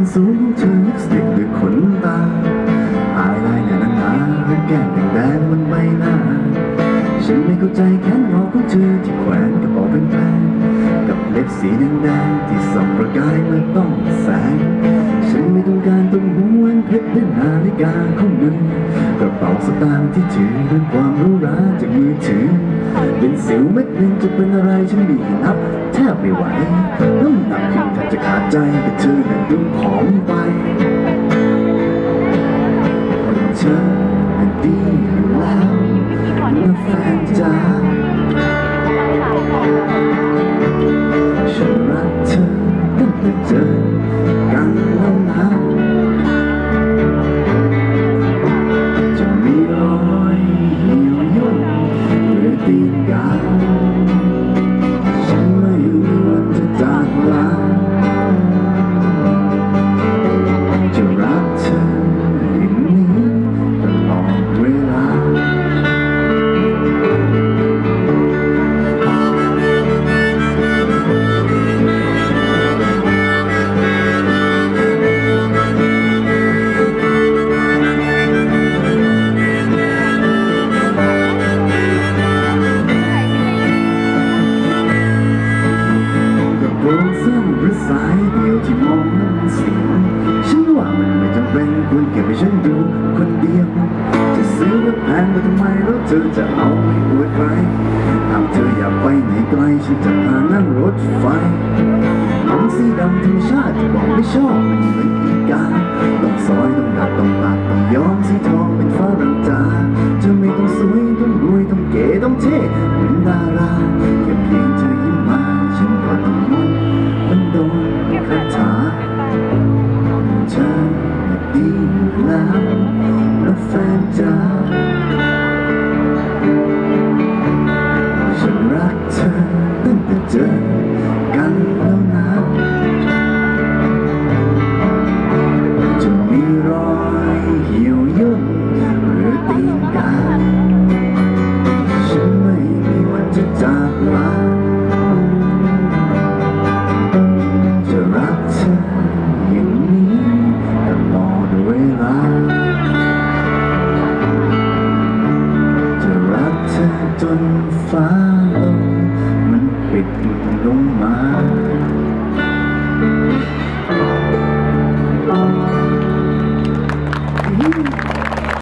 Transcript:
นสูงของเธอลิปสติกด้วยขนตาอายไลายหนาหนาหรือแก้มแดงๆบนใบหน้า ฉันไม่เข้าใจแค้นงอของเธอที่แขวนกระเป๋าเป็นแพงๆกับเล็บสีแดงๆที่ส่องประกายเมื่อต้องแสง ฉันไม่ต้องการตุ้มหูแหวนเพชรและนาฬิกาของมือ กสตางค์ที่ถือด้วยความรู้ราจากมือถือ เป็นสิวเม็ดหนึ่งจะเป็นอะไรฉันบีนับ แทบไม่ไหวน้ำหนักขึ้นแทบจะขาดใจแต่เธอนั้นดูผอมไปเธอนั้นดีอยู่แล้วนะแฟนจ๋าฉันรักเธอตั้งแต่เจอ หรื ดียวที่มองมันเสียฉันว่ามันไม่จำเป็นควรเก็บให้ฉันอยู่คนเดียว จะซื้อรถแพงไปทำไมแล้วเธอจะเอาไปอวดใครหากเธออยากไปไหนไกลฉันจะพานั่งรถไฟหนังสีดำธรรมชาติบอกไม่ชอบมันเหมือนอีกาต้องซอยต้องดัดต้องตัดต้องยอมสีทองเป็นฟ้ารังจาเธอไม่ต้องสวยต้องรวยต้องเก๋ต้องเท่ จกันแล้วนะจะมีรอยเหี่ยวย่นหรือตีกาฉันไม่มีวันจะจากลาจะรักเธออย่างนี้ตลอดเวลาจะรักเธอจนฟ้า